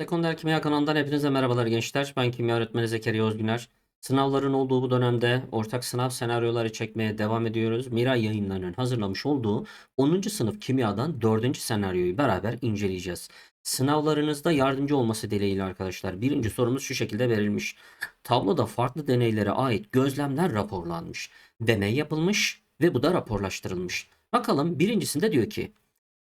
Sekonder Kimya kanalından hepinize merhabalar gençler. Ben kimya öğretmeni Zekeriya Özgüner. Sınavların olduğu bu dönemde ortak sınav senaryoları çekmeye devam ediyoruz. Miray yayınlarının hazırlamış olduğu 10. sınıf kimyadan 4. senaryoyu beraber inceleyeceğiz. Sınavlarınızda yardımcı olması dileğiyle arkadaşlar. Birinci sorumuz şu şekilde verilmiş. Tabloda farklı deneylere ait gözlemler raporlanmış. Deney yapılmış ve bu da raporlaştırılmış. Bakalım birincisinde diyor ki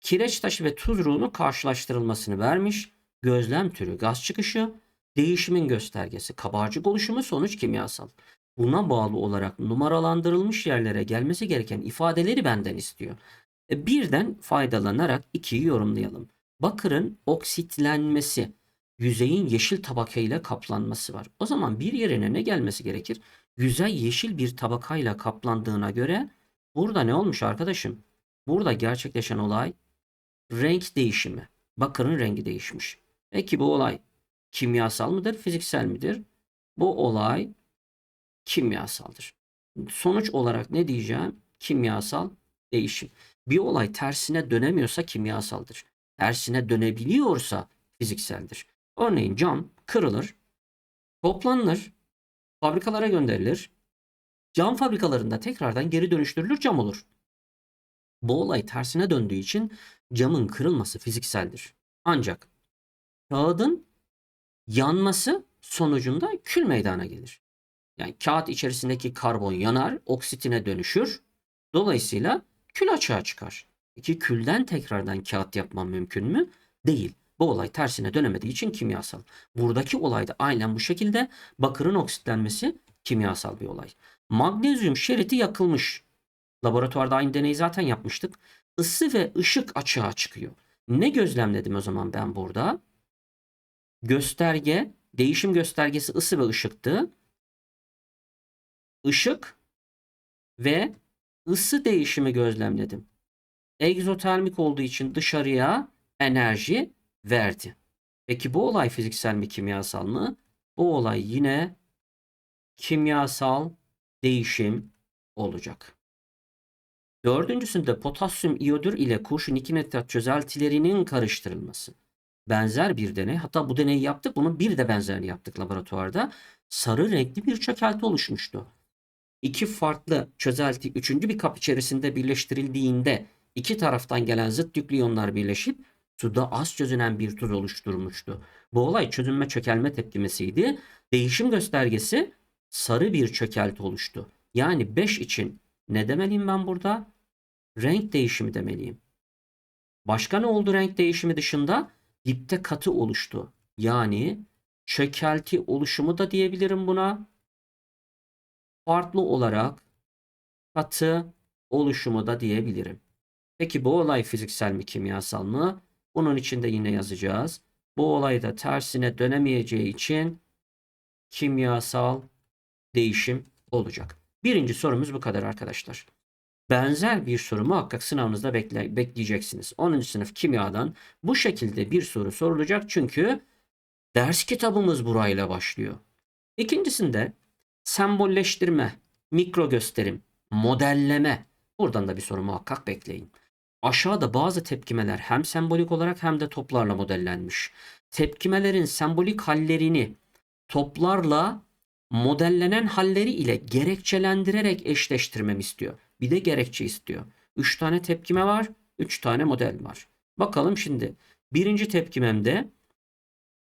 kireç taşı ve tuz ruhunun karşılaştırılmasını vermiş. Gözlem türü gaz çıkışı, değişimin göstergesi kabarcık oluşumu sonuç kimyasal. Buna bağlı olarak numaralandırılmış yerlere gelmesi gereken ifadeleri benden istiyor. E, birden faydalanarak ikiyi yorumlayalım. Bakırın oksitlenmesi, yüzeyin yeşil tabakayla kaplanması var. O zaman bir yerine ne gelmesi gerekir? Yüzey yeşil bir tabakayla kaplandığına göre burada ne olmuş arkadaşım? Burada gerçekleşen olay renk değişimi. Bakırın rengi değişmiş. Peki bu olay kimyasal mıdır, fiziksel midir? Bu olay kimyasaldır. Sonuç olarak ne diyeceğim? Kimyasal değişim. Bir olay tersine dönemiyorsa kimyasaldır. Tersine dönebiliyorsa fizikseldir. Örneğin cam kırılır, toplanır, fabrikalara gönderilir. Cam fabrikalarında tekrardan geri dönüştürülür cam olur. Bu olay tersine döndüğü için camın kırılması fizikseldir. Ancak kağıdın yanması sonucunda kül meydana gelir. Yani kağıt içerisindeki karbon yanar, oksitine dönüşür. Dolayısıyla kül açığa çıkar. Peki külden tekrardan kağıt yapmam mümkün mü? Değil. Bu olay tersine dönemediği için kimyasal. Buradaki olay da aynen bu şekilde bakırın oksitlenmesi kimyasal bir olay. Magnezyum şeriti yakılmış. Laboratuvarda aynı deneyi zaten yapmıştık. Isı ve ışık açığa çıkıyor. Ne gözlemledim o zaman ben burada? Gösterge, değişim göstergesi ısı ve ışıktı. Işık ve ısı değişimi gözlemledim. Egzotermik olduğu için dışarıya enerji verdi. Peki bu olay fiziksel mi kimyasal mı? Bu olay yine kimyasal değişim olacak. Dördüncüsünde potasyum iyodür ile kurşun 2 nitrat çözeltilerinin karıştırılması. Benzer bir deney. Hatta bu deneyi yaptık. Bunun bir de benzerini yaptık laboratuvarda. Sarı renkli bir çökelti oluşmuştu. İki farklı çözelti üçüncü bir kap içerisinde birleştirildiğinde iki taraftan gelen zıt yüklü iyonlar birleşip suda az çözünen bir tuz oluşturmuştu. Bu olay çözünme çökelme tepkimesiydi. Değişim göstergesi sarı bir çökelti oluştu. Yani 5 için ne demeliyim ben burada? Renk değişimi demeliyim. Başka ne oldu renk değişimi dışında? Dipte katı oluştu. Yani çökelti oluşumu da diyebilirim buna. Farklı olarak katı oluşumu da diyebilirim. Peki bu olay fiziksel mi kimyasal mı? Bunun için de yine yazacağız. Bu olay da tersine dönemeyeceği için kimyasal değişim olacak. Birinci sorumuz bu kadar arkadaşlar. Benzer bir soru muhakkak sınavınızda bekle, bekleyeceksiniz. 10. sınıf kimyadan bu şekilde bir soru sorulacak çünkü ders kitabımız burayla başlıyor. İkincisinde sembolleştirme, mikro gösterim, modelleme. Buradan da bir soru muhakkak bekleyin. Aşağıda bazı tepkimeler hem sembolik olarak hem de toplarla modellenmiş. Tepkimelerin sembolik hallerini toplarla modellenen halleri ile gerekçelendirerek eşleştirmem istiyor. Bir de gerekçe istiyor. 3 tane tepkime var, 3 tane model var. Bakalım şimdi. Birinci tepkimemde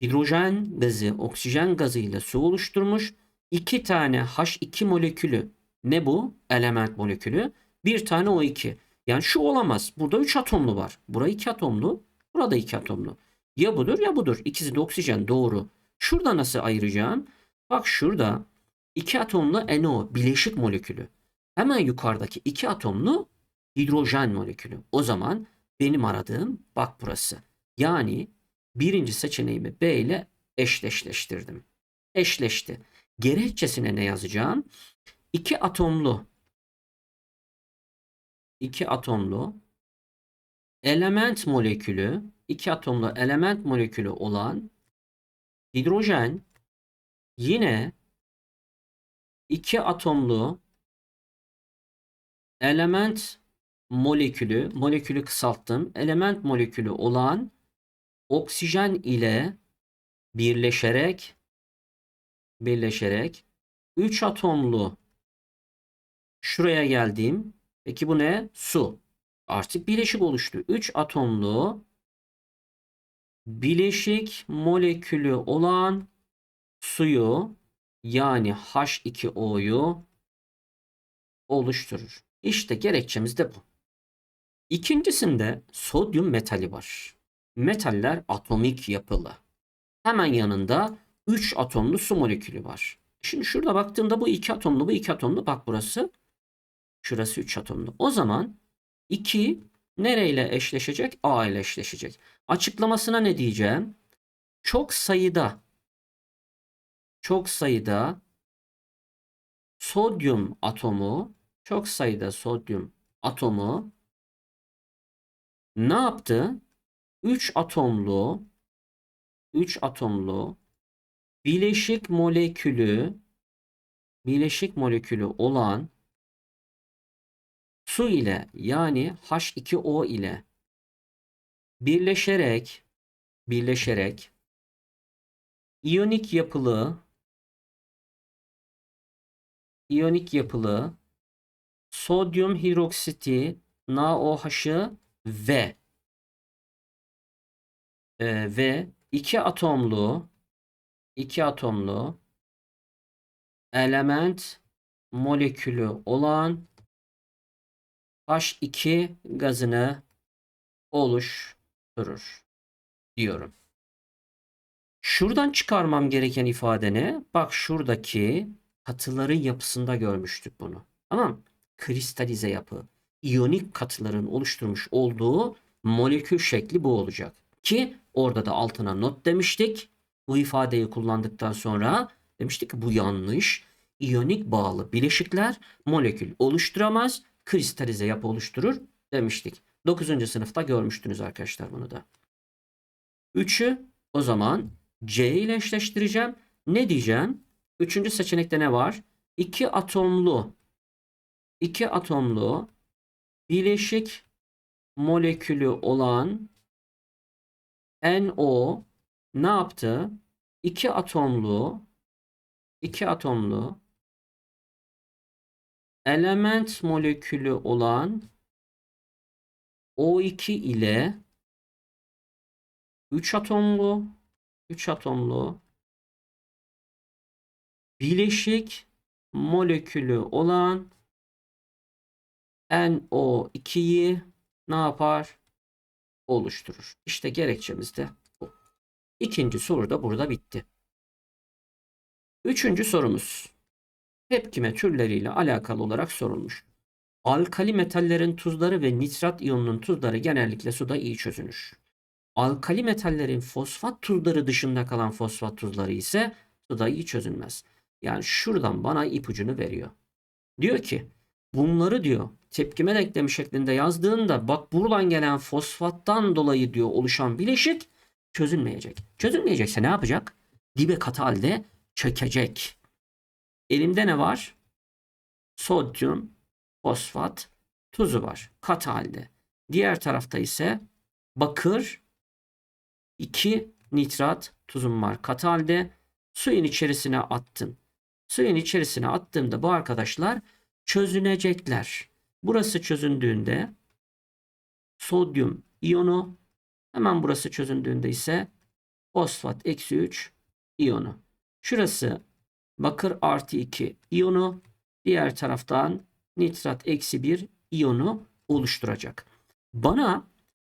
hidrojen gazı oksijen gazı ile su oluşturmuş. 2 tane H2 molekülü. Ne bu? Element molekülü. Bir tane O2. Yani şu olamaz. Burada 3 atomlu var. Bura 2 atomlu. Burada 2 atomlu. Ya budur ya budur. İkisi de oksijen. Doğru. Şurada nasıl ayıracağım? Bak şurada iki atomlu NO bileşik molekülü. Hemen yukarıdaki iki atomlu hidrojen molekülü. O zaman benim aradığım bak burası. Yani birinci seçeneğimi B ile eşleştirdim. Eşleşti. Gerekçesine ne yazacağım? İki atomlu iki atomlu element molekülü iki atomlu element molekülü olan hidrojen Yine iki atomlu element molekülü, molekülü kısalttım. Element molekülü olan oksijen ile birleşerek birleşerek 3 atomlu şuraya geldim. Peki bu ne? Su. Artık bileşik oluştu. 3 atomlu bileşik molekülü olan suyu yani H2O'yu oluşturur. İşte gerekçemiz de bu. İkincisinde sodyum metali var. Metaller atomik yapılı. Hemen yanında 3 atomlu su molekülü var. Şimdi şurada baktığımda bu 2 atomlu, bu 2 atomlu. Bak burası. Şurası 3 atomlu. O zaman 2 nereyle eşleşecek? A ile eşleşecek. Açıklamasına ne diyeceğim? Çok sayıda çok sayıda sodyum atomu çok sayıda sodyum atomu ne yaptı? 3 atomlu 3 atomlu bileşik molekülü bileşik molekülü olan su ile yani H2O ile birleşerek birleşerek iyonik yapılı iyonik yapılı sodyum hidroksiti NaOH'ı ve e, ve iki atomlu iki atomlu element molekülü olan H2 gazını oluşturur diyorum. Şuradan çıkarmam gereken ifade ne? Bak şuradaki katıların yapısında görmüştük bunu. Tamam Kristalize yapı. İyonik katıların oluşturmuş olduğu molekül şekli bu olacak. Ki orada da altına not demiştik. Bu ifadeyi kullandıktan sonra demiştik ki bu yanlış. İyonik bağlı bileşikler molekül oluşturamaz, kristalize yapı oluşturur demiştik. 9. sınıfta görmüştünüz arkadaşlar bunu da. 3'ü o zaman C ile eşleştireceğim. Ne diyeceğim? Üçüncü seçenekte ne var? İki atomlu iki atomlu bileşik molekülü olan NO ne yaptı? İki atomlu iki atomlu element molekülü olan O2 ile 3 atomlu 3 atomlu bileşik molekülü olan NO2'yi ne yapar? Oluşturur. İşte gerekçemiz de bu. İkinci soru da burada bitti. Üçüncü sorumuz. Tepkime türleriyle alakalı olarak sorulmuş. Alkali metallerin tuzları ve nitrat iyonunun tuzları genellikle suda iyi çözünür. Alkali metallerin fosfat tuzları dışında kalan fosfat tuzları ise suda iyi çözünmez. Yani şuradan bana ipucunu veriyor. Diyor ki bunları diyor tepkime denklemi şeklinde yazdığında bak buradan gelen fosfattan dolayı diyor oluşan bileşik çözülmeyecek. Çözülmeyecekse ne yapacak? Dibe katı halde çökecek. Elimde ne var? Sodyum, fosfat, tuzu var katı halde. Diğer tarafta ise bakır, 2 nitrat tuzum var katı halde. Suyun içerisine attım. Suyun içerisine attığımda bu arkadaşlar çözünecekler. Burası çözündüğünde sodyum iyonu hemen burası çözündüğünde ise fosfat eksi 3 iyonu. Şurası bakır artı 2 iyonu diğer taraftan nitrat eksi 1 iyonu oluşturacak. Bana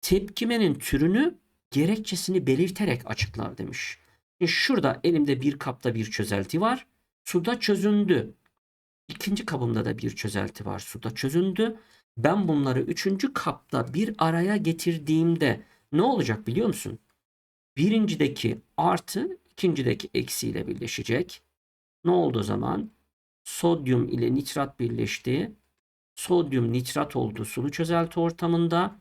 tepkimenin türünü gerekçesini belirterek açıklar demiş. Şurada elimde bir kapta bir çözelti var. Suda çözündü. İkinci kabımda da bir çözelti var. Suda çözündü. Ben bunları üçüncü kapta bir araya getirdiğimde ne olacak biliyor musun? Birincideki artı ikincideki eksi ile birleşecek. Ne oldu o zaman? Sodyum ile nitrat birleşti. Sodyum nitrat oldu sulu çözelti ortamında.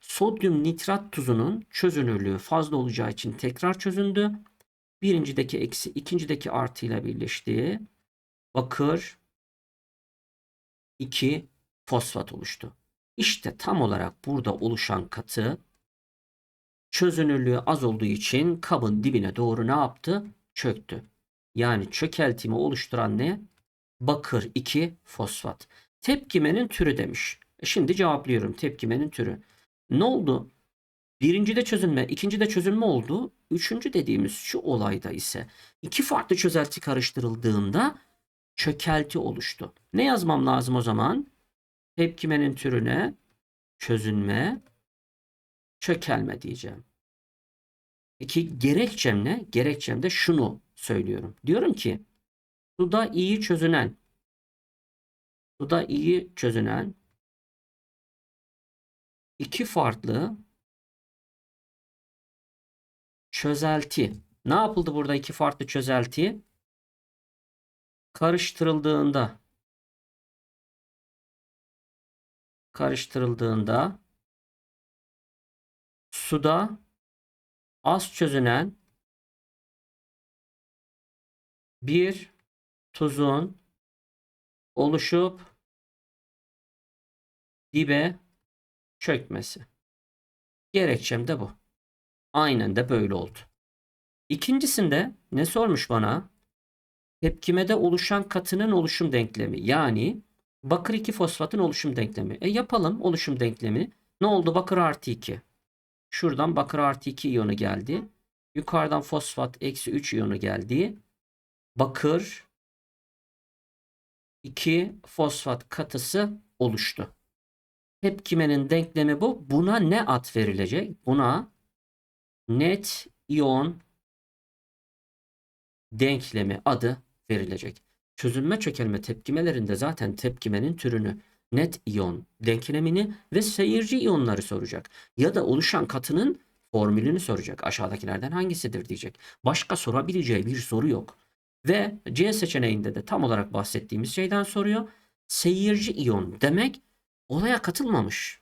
Sodyum nitrat tuzunun çözünürlüğü fazla olacağı için tekrar çözündü. Birincideki eksi ikincideki artı ile birleşti. Bakır 2 fosfat oluştu. İşte tam olarak burada oluşan katı çözünürlüğü az olduğu için kabın dibine doğru ne yaptı? Çöktü. Yani çökeltimi oluşturan ne? Bakır 2 fosfat. Tepkimenin türü demiş. E Şimdi cevaplıyorum tepkimenin türü. Ne oldu? Birincide çözünme, ikincide çözünme oldu. Üçüncü dediğimiz şu olayda ise iki farklı çözelti karıştırıldığında çökelti oluştu. Ne yazmam lazım o zaman? Tepkimenin türüne çözünme, çökelme diyeceğim. Peki gerekçem ne? Gerekçem de şunu söylüyorum. Diyorum ki suda iyi çözünen suda iyi çözünen iki farklı çözelti. Ne yapıldı burada iki farklı çözelti? Karıştırıldığında karıştırıldığında suda az çözünen bir tuzun oluşup dibe çökmesi. Gerekçem de bu. Aynen de böyle oldu. İkincisinde ne sormuş bana? Tepkimede oluşan katının oluşum denklemi. Yani bakır 2 fosfatın oluşum denklemi. E yapalım oluşum denklemi. Ne oldu? Bakır artı 2. Şuradan bakır artı 2 iyonu geldi. Yukarıdan fosfat eksi 3 iyonu geldi. Bakır 2 fosfat katısı oluştu. Tepkimenin denklemi bu. Buna ne ad verilecek? Buna net iyon denklemi adı verilecek. Çözülme çökelme tepkimelerinde zaten tepkimenin türünü, net iyon denklemini ve seyirci iyonları soracak. Ya da oluşan katının formülünü soracak. Aşağıdakilerden hangisidir diyecek. Başka sorabileceği bir soru yok. Ve C seçeneğinde de tam olarak bahsettiğimiz şeyden soruyor. Seyirci iyon demek olaya katılmamış.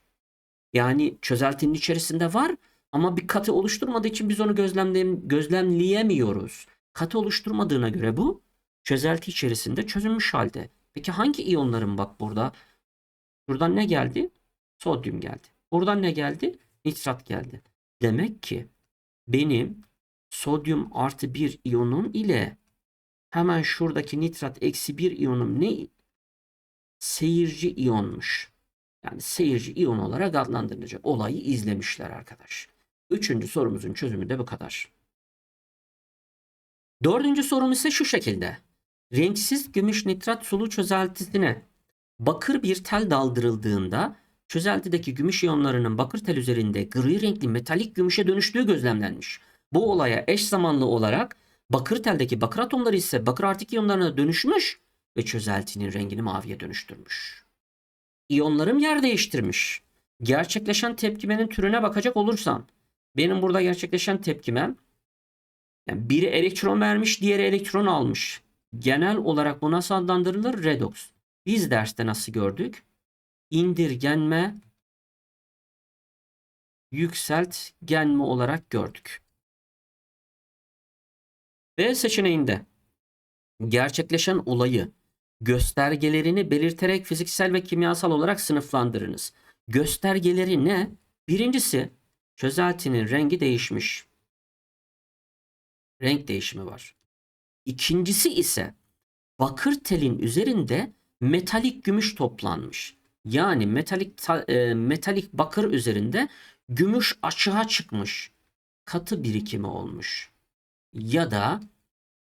Yani çözeltinin içerisinde var ama bir katı oluşturmadığı için biz onu gözlemleyem- gözlemleyemiyoruz. Katı oluşturmadığına göre bu çözelti içerisinde çözülmüş halde. Peki hangi iyonların bak burada? Buradan ne geldi? Sodyum geldi. Buradan ne geldi? Nitrat geldi. Demek ki benim sodyum artı bir iyonum ile hemen şuradaki nitrat eksi bir iyonum ne? Seyirci iyonmuş. Yani seyirci iyon olarak adlandırılacak. Olayı izlemişler arkadaş. Üçüncü sorumuzun çözümü de bu kadar. Dördüncü sorum ise şu şekilde. Renksiz gümüş nitrat sulu çözeltisine bakır bir tel daldırıldığında çözeltideki gümüş iyonlarının bakır tel üzerinde gri renkli metalik gümüşe dönüştüğü gözlemlenmiş. Bu olaya eş zamanlı olarak bakır teldeki bakır atomları ise bakır artık iyonlarına dönüşmüş ve çözeltinin rengini maviye dönüştürmüş. İyonlarım yer değiştirmiş. Gerçekleşen tepkimenin türüne bakacak olursam benim burada gerçekleşen tepkimem yani biri elektron vermiş, diğeri elektron almış. Genel olarak bu nasıl adlandırılır? Redoks. Biz derste nasıl gördük? İndirgenme, yükseltgenme olarak gördük. B seçeneğinde gerçekleşen olayı göstergelerini belirterek fiziksel ve kimyasal olarak sınıflandırınız. Göstergeleri ne? Birincisi çözeltinin rengi değişmiş. Renk değişimi var. İkincisi ise bakır telin üzerinde metalik gümüş toplanmış. Yani metalik ta- e, metalik bakır üzerinde gümüş açığa çıkmış. Katı birikimi olmuş. Ya da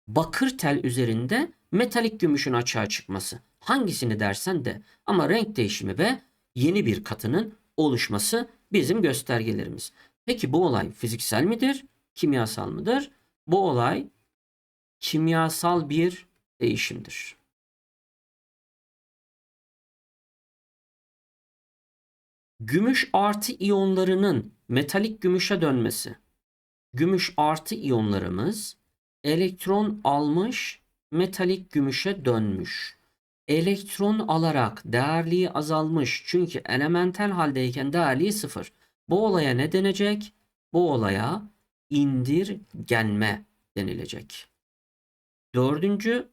bakır tel üzerinde metalik gümüşün açığa çıkması. Hangisini dersen de ama renk değişimi ve yeni bir katının oluşması bizim göstergelerimiz. Peki bu olay fiziksel midir, kimyasal mıdır? Bu olay kimyasal bir değişimdir. Gümüş artı iyonlarının metalik gümüşe dönmesi. Gümüş artı iyonlarımız elektron almış metalik gümüşe dönmüş. Elektron alarak değerliği azalmış çünkü elementel haldeyken değerliği sıfır. Bu olaya ne denecek? Bu olaya indirgenme denilecek. Dördüncü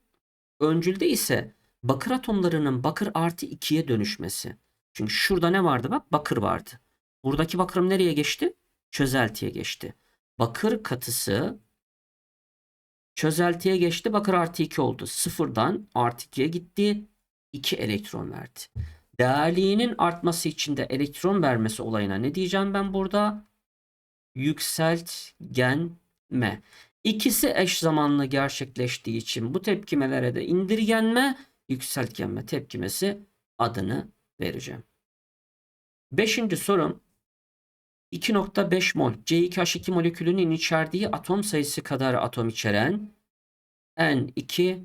öncülde ise bakır atomlarının bakır artı 2'ye dönüşmesi. Çünkü şurada ne vardı bak bakır vardı. Buradaki bakırım nereye geçti? çözeltiye geçti. Bakır katısı çözeltiye geçti. Bakır artı 2 oldu. Sıfırdan artı 2'ye gitti. 2 elektron verdi. Değerliğinin artması için de elektron vermesi olayına ne diyeceğim ben burada? Yükseltgenme. İkisi eş zamanlı gerçekleştiği için bu tepkimelere de indirgenme, yükseltgenme tepkimesi adını vereceğim. Beşinci sorum 2.5 mol C2H2 molekülünün içerdiği atom sayısı kadar atom içeren N2O3.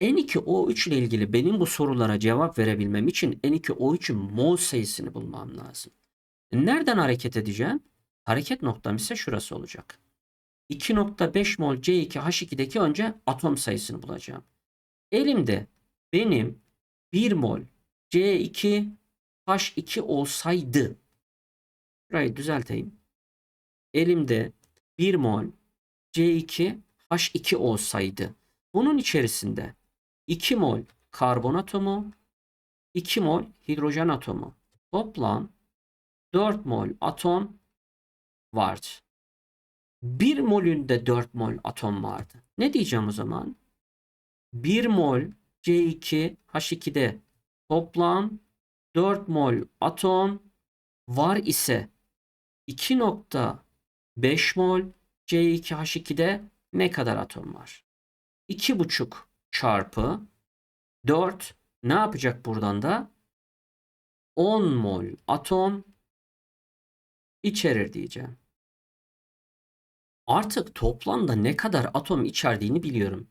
N2O3 ile ilgili benim bu sorulara cevap verebilmem için N2O3'ün mol sayısını bulmam lazım. Nereden hareket edeceğim? Hareket noktam ise şurası olacak. 2.5 mol C2H2'deki önce atom sayısını bulacağım. Elimde benim 1 mol C2H2 olsaydı Burayı düzelteyim. Elimde 1 mol C2H2 olsaydı bunun içerisinde 2 mol karbon atomu 2 mol hidrojen atomu toplam 4 mol atom vardı. 1 molünde 4 mol atom vardı. Ne diyeceğim o zaman? 1 mol C2H2'de toplam 4 mol atom var ise 2.5 mol C2H2'de ne kadar atom var? 2,5 çarpı 4 ne yapacak buradan da? 10 mol atom içerir diyeceğim. Artık toplamda ne kadar atom içerdiğini biliyorum.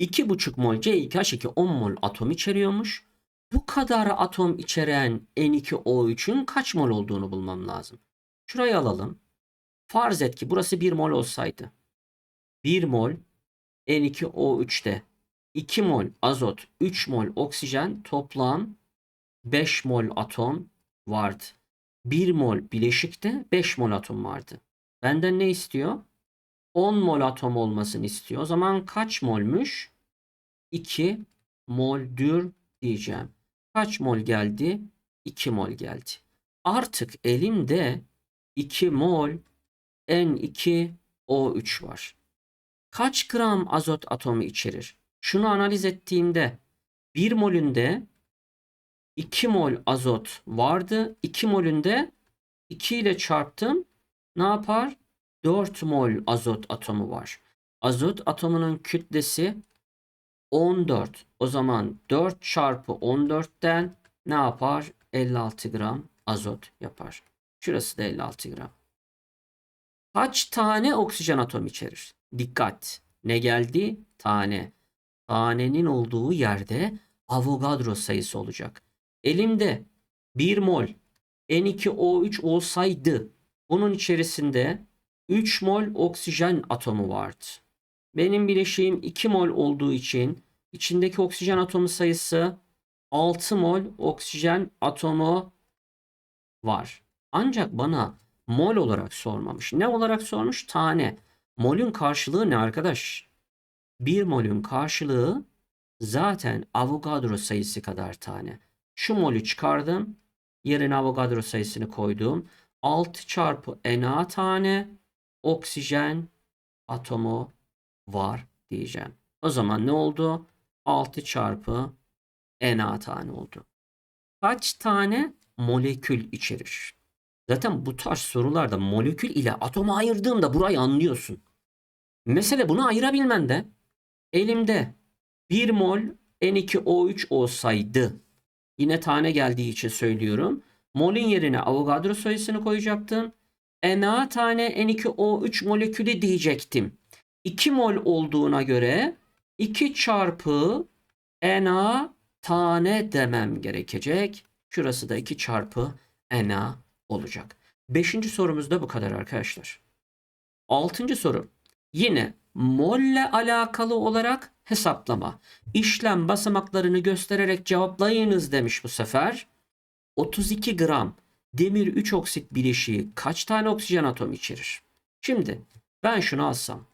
2,5 mol C2H2 10 mol atom içeriyormuş. Bu kadar atom içeren N2O3'ün kaç mol olduğunu bulmam lazım. Şurayı alalım. Farz et ki burası 1 mol olsaydı. 1 mol N2O3'te 2 mol azot, 3 mol oksijen toplam 5 mol atom vardı. 1 mol bileşikte 5 mol atom vardı. Benden ne istiyor? 10 mol atom olmasını istiyor. O zaman kaç molmuş? 2 moldür diyeceğim. Kaç mol geldi? 2 mol geldi. Artık elimde 2 mol N2O3 var. Kaç gram azot atomu içerir? Şunu analiz ettiğimde 1 molünde 2 mol azot vardı. 2 molünde 2 ile çarptım. Ne yapar? 4 mol azot atomu var. Azot atomunun kütlesi 14. O zaman 4 çarpı 14'ten ne yapar? 56 gram azot yapar. Şurası da 56 gram. Kaç tane oksijen atom içerir? Dikkat. Ne geldi? Tane. Tanenin olduğu yerde Avogadro sayısı olacak. Elimde 1 mol N2O3 olsaydı bunun içerisinde 3 mol oksijen atomu vardı. Benim bileşiğim 2 mol olduğu için içindeki oksijen atomu sayısı 6 mol oksijen atomu var. Ancak bana mol olarak sormamış. Ne olarak sormuş? Tane. Molün karşılığı ne arkadaş? Bir molün karşılığı zaten Avogadro sayısı kadar tane. Şu molü çıkardım. Yerine Avogadro sayısını koydum. 6 çarpı Na tane oksijen atomu var diyeceğim. O zaman ne oldu? 6 çarpı Na tane oldu. Kaç tane molekül içerir? Zaten bu tarz sorularda molekül ile atomu ayırdığımda burayı anlıyorsun. Mesele bunu ayırabilmen de elimde 1 mol N2O3 olsaydı yine tane geldiği için söylüyorum. Molün yerine Avogadro sayısını koyacaktım. Na tane N2O3 molekülü diyecektim. 2 mol olduğuna göre 2 çarpı Na tane demem gerekecek. Şurası da 2 çarpı Na olacak. Beşinci sorumuz da bu kadar arkadaşlar. Altıncı soru. Yine molle alakalı olarak hesaplama. İşlem basamaklarını göstererek cevaplayınız demiş bu sefer. 32 gram demir 3 oksit bileşiği kaç tane oksijen atom içerir? Şimdi ben şunu alsam.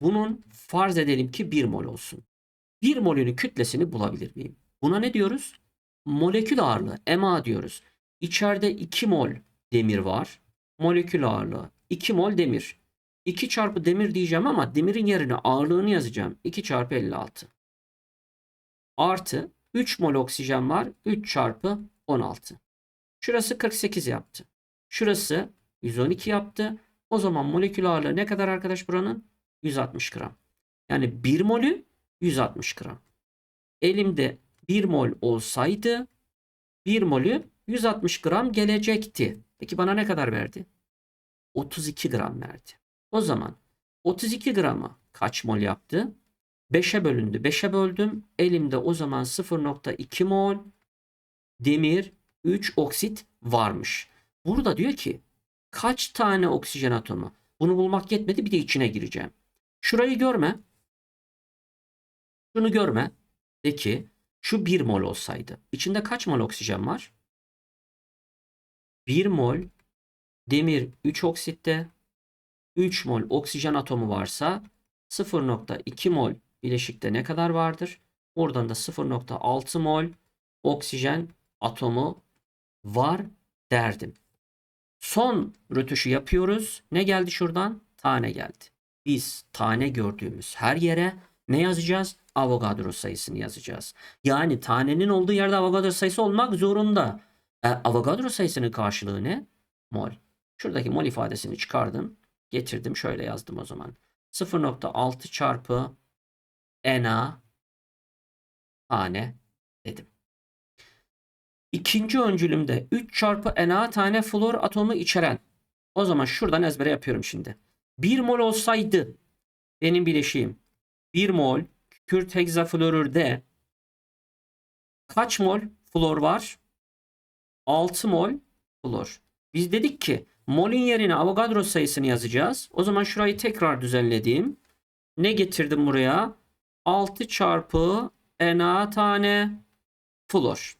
Bunun farz edelim ki 1 mol olsun. 1 molünün kütlesini bulabilir miyim? Buna ne diyoruz? Molekül ağırlığı, MA diyoruz. İçeride 2 mol demir var. Molekül ağırlığı 2 mol demir. 2 çarpı demir diyeceğim ama demirin yerine ağırlığını yazacağım. 2 çarpı 56. Artı 3 mol oksijen var. 3 çarpı 16. Şurası 48 yaptı. Şurası 112 yaptı. O zaman molekül ağırlığı ne kadar arkadaş buranın? 160 gram. Yani 1 molü 160 gram. Elimde 1 mol olsaydı 1 molü 160 gram gelecekti. Peki bana ne kadar verdi? 32 gram verdi. O zaman 32 gramı kaç mol yaptı? 5'e bölündü. 5'e böldüm. Elimde o zaman 0.2 mol demir 3 oksit varmış. Burada diyor ki kaç tane oksijen atomu? Bunu bulmak yetmedi bir de içine gireceğim. Şurayı görme. Şunu görme. De ki şu 1 mol olsaydı. İçinde kaç mol oksijen var? 1 mol demir 3 oksitte 3 mol oksijen atomu varsa 0.2 mol bileşikte ne kadar vardır? Oradan da 0.6 mol oksijen atomu var derdim. Son rötuşu yapıyoruz. Ne geldi şuradan? Tane geldi. Biz tane gördüğümüz her yere ne yazacağız? Avogadro sayısını yazacağız. Yani tanenin olduğu yerde Avogadro sayısı olmak zorunda. E, Avogadro sayısının karşılığı ne? Mol. Şuradaki mol ifadesini çıkardım. Getirdim. Şöyle yazdım o zaman. 0.6 çarpı Na tane dedim. İkinci öncülümde 3 çarpı Na tane flor atomu içeren. O zaman şuradan ezbere yapıyorum şimdi. 1 mol olsaydı benim bileşiğim 1 mol kükürt hexafluorürde kaç mol flor var? 6 mol flor. Biz dedik ki molün yerine Avogadro sayısını yazacağız. O zaman şurayı tekrar düzenledim. Ne getirdim buraya? 6 çarpı Na tane flor.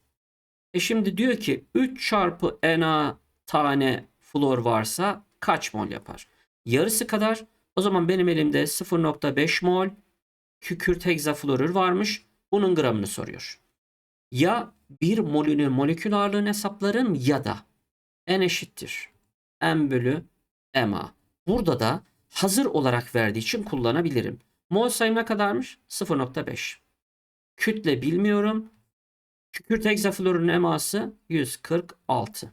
E şimdi diyor ki 3 çarpı Na tane flor varsa kaç mol yapar? Yarısı kadar. O zaman benim elimde 0.5 mol kükürt hexafluorür varmış. Bunun gramını soruyor. Ya bir molünün molekül ağırlığını hesaplarım ya da n eşittir. m bölü ma. Burada da hazır olarak verdiği için kullanabilirim. Mol sayım ne kadarmış? 0.5. Kütle bilmiyorum. Kükürt hexafluorun eması 146.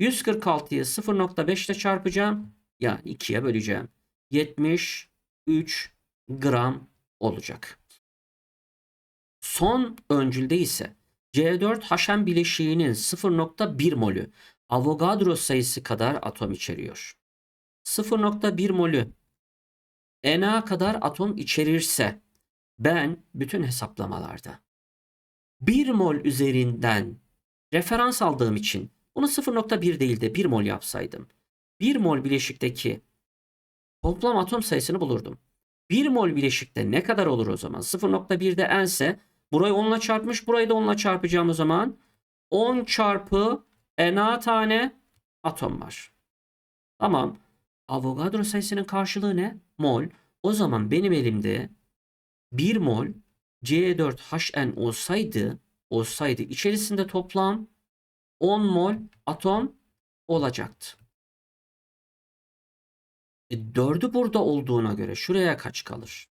146'yı 0.5 ile çarpacağım. Yani 2'ye böleceğim. 73 gram olacak. Son öncülde ise C4H bileşiğinin 0.1 molü Avogadro sayısı kadar atom içeriyor. 0.1 molü Na kadar atom içerirse ben bütün hesaplamalarda 1 mol üzerinden referans aldığım için bunu 0.1 değil de 1 mol yapsaydım 1 mol bileşikteki toplam atom sayısını bulurdum. 1 mol bileşikte ne kadar olur o zaman? 0.1'de ense burayı 10 ile çarpmış burayı da 10 ile çarpacağım o zaman. 10 çarpı Na tane atom var. Tamam. Avogadro sayısının karşılığı ne? Mol. O zaman benim elimde 1 mol C4HN olsaydı olsaydı içerisinde toplam 10 mol atom olacaktı. E, 4'ü burada olduğuna göre şuraya kaç kalır?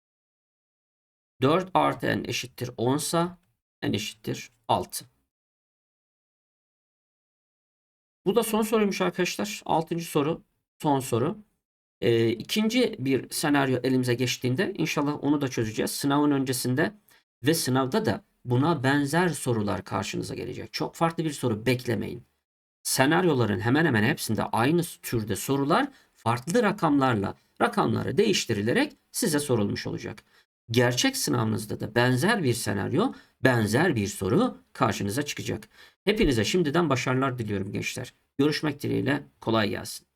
4 artı n eşittir 10 sa n eşittir 6. Bu da son soruymuş arkadaşlar. 6. soru. Son soru. E, ikinci bir senaryo elimize geçtiğinde inşallah onu da çözeceğiz. Sınavın öncesinde ve sınavda da buna benzer sorular karşınıza gelecek. Çok farklı bir soru beklemeyin. Senaryoların hemen hemen hepsinde aynı türde sorular farklı rakamlarla rakamları değiştirilerek size sorulmuş olacak. Gerçek sınavınızda da benzer bir senaryo, benzer bir soru karşınıza çıkacak. Hepinize şimdiden başarılar diliyorum gençler. Görüşmek dileğiyle kolay gelsin.